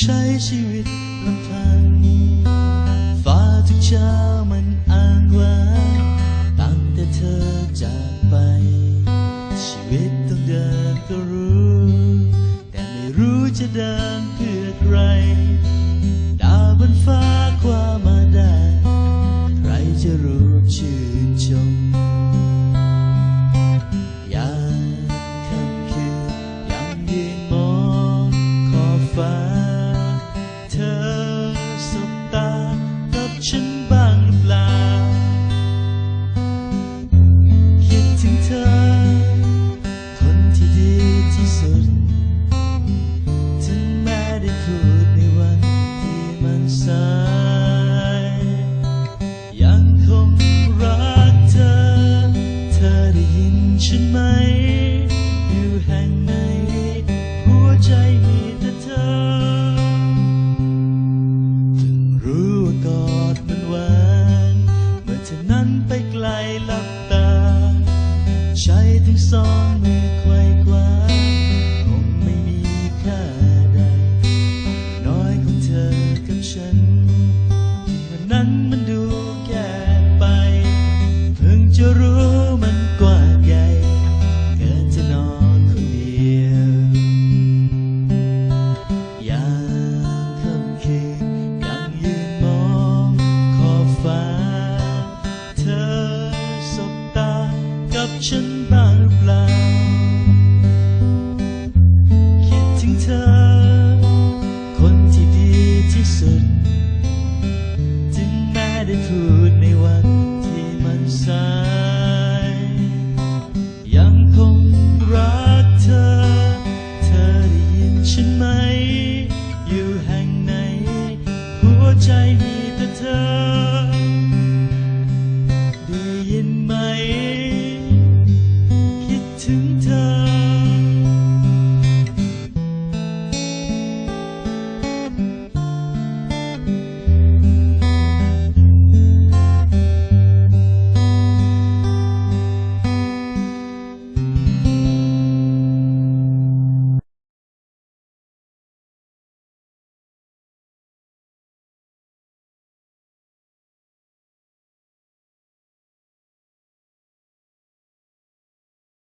ใช้ชีวิตลำพังนี้ฟ้าทุกเช้ามันอ้างว้างตั้งแต่เธอจากไป ชีวิตต้องเดินก็รู้ แต่ไม่รู้จะเดินเพื่อใคร สองมือไขว้คว้าคงไม่มีค่าใดน้อยของเธอกับฉันวันนั้นมันดูแก่ไป เพิ่งจะรู้มันกว้างใหญ่เกินจะนอนคนเดียว ยามค่ำคืนยังยืนมองขอบฟ้า เธอสบตากับฉันบ้าง it's